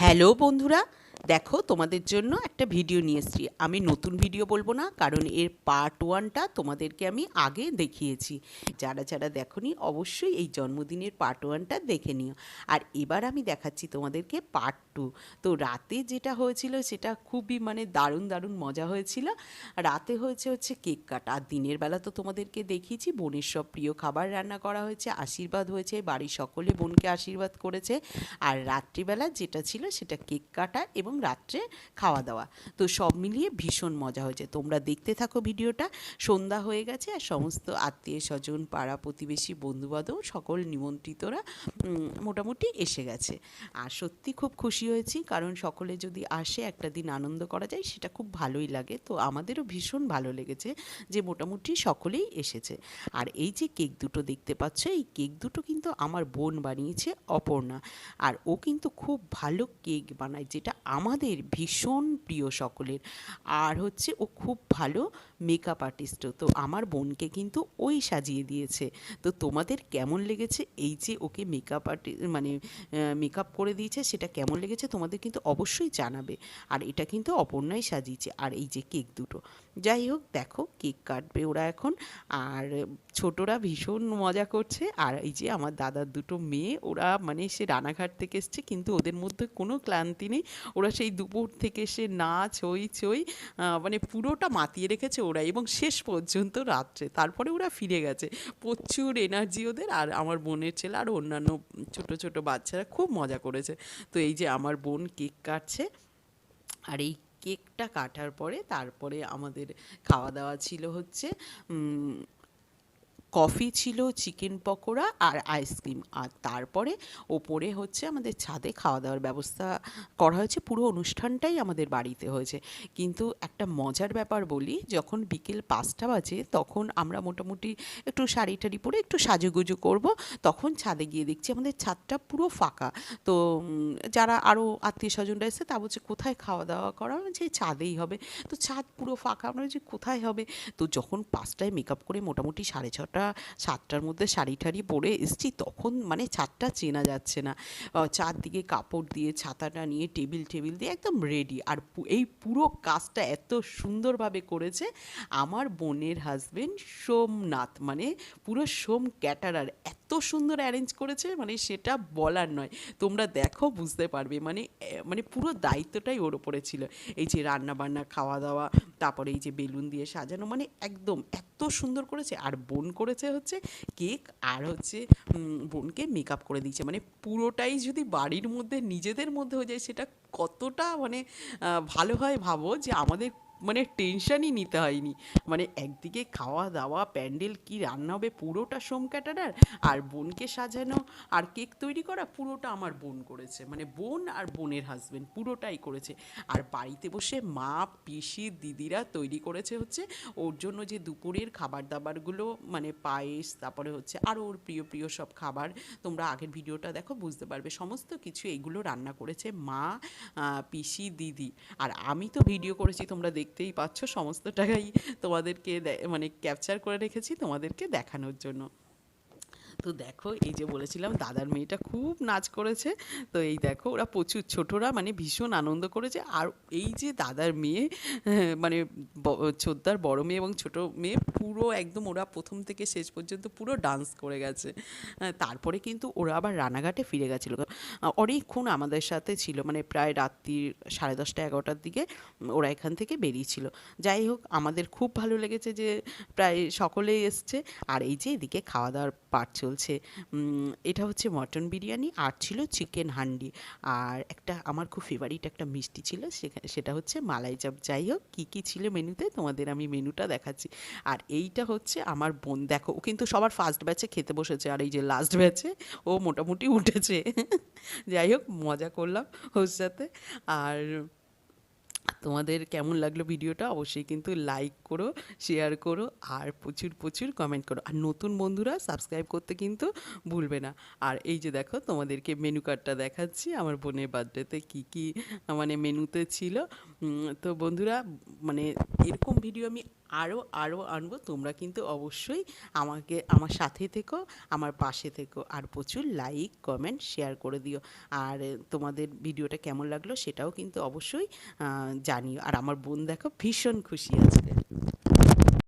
Hello বন্ধুরা, দেখো তোমাদের জন্য একটা ভিডিও নিয়ে এসেছি। আমি নতুন ভিডিও বলব না, কারণ এর পার্ট ওয়ানটা তোমাদেরকে আমি আগে দেখিয়েছি। যারা যারা দেখোনি, অবশ্যই এই জন্মদিনের পার্ট ওয়ানটা দেখে নিও। আর এবার আমি দেখাচ্ছি তোমাদেরকে পার্ট টু তো রাতে যেটা হয়েছিল, সেটা খুবই মানে দারুণ দারুণ মজা হয়েছিল। রাতে হয়েছে হচ্ছে কেক কাটা। আর দিনের বেলা তো তোমাদেরকে দেখিয়েছি, বোনের সব প্রিয় খাবার রান্না করা হয়েছে, আশীর্বাদ হয়েছে, বাড়ির সকলে বোনকে আশীর্বাদ করেছে। আর রাত্রিবেলা যেটা ছিল, সেটা কেক কাটা এবং রাত্রে খাওয়া দাওয়া তো সব মিলিয়ে ভীষণ মজা হয়েছে। তোমরা দেখতে থাকো ভিডিওটা। সন্ধ্যা হয়ে গেছে আর সমস্ত আত্মীয় স্বজন, পাড়া প্রতিবেশী, বন্ধুবান্ধব, সকল নিমন্ত্রিতরা মোটামুটি এসে গেছে। আর সত্যি খুব খুশি হয়েছি, কারণ সকলে যদি আসে, একটা দিন আনন্দ করা যায়, সেটা খুব ভালোই লাগে। তো আমাদেরও ভীষণ ভালো লেগেছে যে মোটামুটি সকলেই এসেছে। আর এই যে কেক দুটো দেখতে পাচ্ছ, এই কেক দুটো কিন্তু আমার বোন বানিয়েছে, অপর্ণা। আর ও কিন্তু খুব ভালো কেক বানায়, যেটা আমাদের ভীষণ প্রিয় সকলের। আর হচ্ছে ও খুব ভালো মেকআপ আর্টিস্টও তো আমার বোনকে কিন্তু ওই সাজিয়ে দিয়েছে। তো তোমাদের কেমন লেগেছে? এই যে ওকে মেকআপ আর্টি মানে মেকআপ করে দিয়েছে, সেটা কেমন লেগেছে? তোমাদের কিন্তু অবশ্যই জানাবে। আর এটা কিন্তু অপর্ণাই সাজিয়েছে। আর এই যে কেক দুটো। যাই হোক, দেখো কেক কাটবে ওরা এখন। আর ছোটরা ভীষণ মজা করছে। আর এই যে আমার দাদার দুটো মেয়ে, ওরা মানে সে রানাঘাট থেকে এসছে, কিন্তু ওদের মধ্যে কোনো ক্লান্তি নেই। ওরা সেই দুপুর থেকে সে নাচ হই চই মানে পুরোটা মাতিয়ে রেখেছে ওরা। এবং শেষ পর্যন্ত রাত্রে। তারপরে ওরা ফিরে গেছে। প্রচুর এনার্জি ওদের। আর আমার বোনের ছেলে আর অন্যান্য ছোট ছোট বাচ্চারা খুব মজা করেছে। তো এই যে আমার বোন কেক কাটছে। আর এই কেকটা কাটার পরে তারপরে আমাদের খাওয়া দাওয়া ছিল হচ্ছে কফি ছিল, চিকেন পকোড়া আর আইসক্রিম। আর তারপরে ওপরে হচ্ছে আমাদের ছাদে খাওয়া দাওয়ার ব্যবস্থা করা হয়েছে। পুরো অনুষ্ঠানটাই আমাদের বাড়িতে হয়েছে। কিন্তু একটা মজার ব্যাপার বলি, যখন বিকেল পাঁচটা বাজে, তখন আমরা মোটামুটি একটু শাড়ি টাড়ি পরে একটু সাজুগুজু করব। তখন ছাদে গিয়ে দেখছি আমাদের ছাদটা পুরো ফাঁকা। তো যারা আরও আত্মীয় স্বজনরা এসে তা বলছে, কোথায় খাওয়া দাওয়া করা যে ছাদেই হবে। তো ছাদ পুরো ফাঁকা, আমরা যে কোথায় হবে? তো যখন পাঁচটায় মেকআপ করে মোটামুটি সাড়ে ছটা সাতটার মধ্যে শাড়ি টাড়ি পরে এসছি, তখন মানে ছাদটা চেনা যাচ্ছে না। চারদিকে কাপড় দিয়ে, ছাতাটা নিয়ে, টেবিল টেবিল দিয়ে একদম রেডি আর এই পুরো কাজটা এত সুন্দরভাবে করেছে, আমার বোনের হাজবেন্ড সোমনাথ মানে পুরো সোম ক্যাটারার এত সুন্দর অ্যারেঞ্জ করেছে মানে সেটা বলার নয়। তোমরা দেখো, বুঝতে পারবে মানে মানে পুরো দায়িত্বটাই ওর ওপরে ছিল। এই যে রান্না বান্না খাওয়া দাওয়া, তারপরে এই যে বেলুন দিয়ে সাজানো মানে একদম এত সুন্দর করেছে। আর বোন করেছে হচ্ছে কেক আর হচ্ছে বোনকে মেকআপ করে দিয়েছে। মানে পুরোটাই যদি বাড়ির মধ্যে নিজেদের মধ্যে হয়ে যায়, সেটা কতটা মানে ভালো হয় ভাবো যে আমাদের মানে টেনশনই নিতে হয়নি। মানে একদিকে খাওয়া দাওয়া প্যান্ডেল, কি রান্না হবে, পুরোটা সোম ক্যাটারার, আর বোনকে সাজানো, আর কেক তৈরি করা, পুরোটা আমার বোন করেছে। মানে বোন আর বোনের হাজব্যান্ড পুরোটাই করেছে। আর বাড়িতে বসে মা, পিসি, দিদিরা তৈরি করেছে হচ্ছে ওর জন্য যে দুপুরের খাবার দাবারগুলো মানে পায়েস, তারপরে হচ্ছে আরও ওর প্রিয় প্রিয় সব খাবার, তোমরা আগের ভিডিওটা দেখো, বুঝতে পারবে। সমস্ত কিছু এগুলো রান্না করেছে মা পিসি, দিদি। আর আমি তো ভিডিও করেছি, তোমরা দেখতেই পাচ্ছ সমস্ত টাকাই তোমাদেরকে মানে ক্যাপচার করে রেখেছি তোমাদেরকে দেখানোর জন্য। তো দেখো এই যে বলেছিলাম দাদার মেয়েটা খুব নাচ করেছে। তো এই দেখো ওরা প্রচুর ছোটরা মানে ভীষণ আনন্দ করেছে। আর এই যে দাদার মেয়ে হ্যাঁ, মানে ছোটদার বড় মেয়ে এবং ছোট মেয়ে পুরো একদম ওরা প্রথম থেকে শেষ পর্যন্ত পুরো ডান্স করে গেছে। হ্যাঁ, তারপরে কিন্তু ওরা আবার রানাঘাটে ফিরে গেছিল। অনেকক্ষণ আমাদের সাথে ছিল মানে প্রায় রাত্রির সাড়ে দশটা এগারোটার দিকে ওরা এখান থেকে বেরিয়েছিল। যাই হোক আমাদের খুব ভালো লেগেছে যে প্রায় সকলেই এসছে। আর এই যে এদিকে খাওয়া দাওয়ার পাট চলছে। এটা হচ্ছে মটন বিরিয়ানি, আর ছিল চিকেন হান্ডি। আর একটা আমার খুব ফেভারিট একটা মিষ্টি ছিল সেটা হচ্ছে মালাই চাপ। যাই হোক, কী কী ছিল মেনুতে, তোমাদের আমি মেনুটা দেখাচ্ছি। আর এইটা হচ্ছে আমার বোন, দেখো, ও কিন্তু সবার ফার্স্ট ব্যাচে খেতে বসেছে, আর এই যে লাস্ট ব্যাচে ও মোটামুটি উঠেছে। যাই হোক, মজা করলাম ওর সাথে। আর তোমাদের কেমন লাগল ভিডিওটা অবশ্যই কিন্তু লাইক করো শেয়ার করো আর প্রচুর প্রচুর কমেন্ট করো। আর নতুন বন্ধুরা সাবস্ক্রাইব করতে কিন্তু ভুলবে না। আর এই যে দেখো তোমাদেরকে মেনু কার্ডটা দেখাচ্ছি, আমার বোনের বার্থডেতে কী কী মানে মেনুতে ছিল। তো বন্ধুরা মানে এরকম ভিডিও আমি আরও আরও আনব। তোমরা কিন্তু অবশ্যই আমাকে, আমার সাথে থেকো, আমার পাশে থেকো আর প্রচুর লাইক কমেন্ট শেয়ার করে দিও। আর তোমাদের ভিডিওটা কেমন লাগল সেটাও কিন্তু অবশ্যই জানিও। আর আমার বোন দেখো ভীষণ খুশি আজকে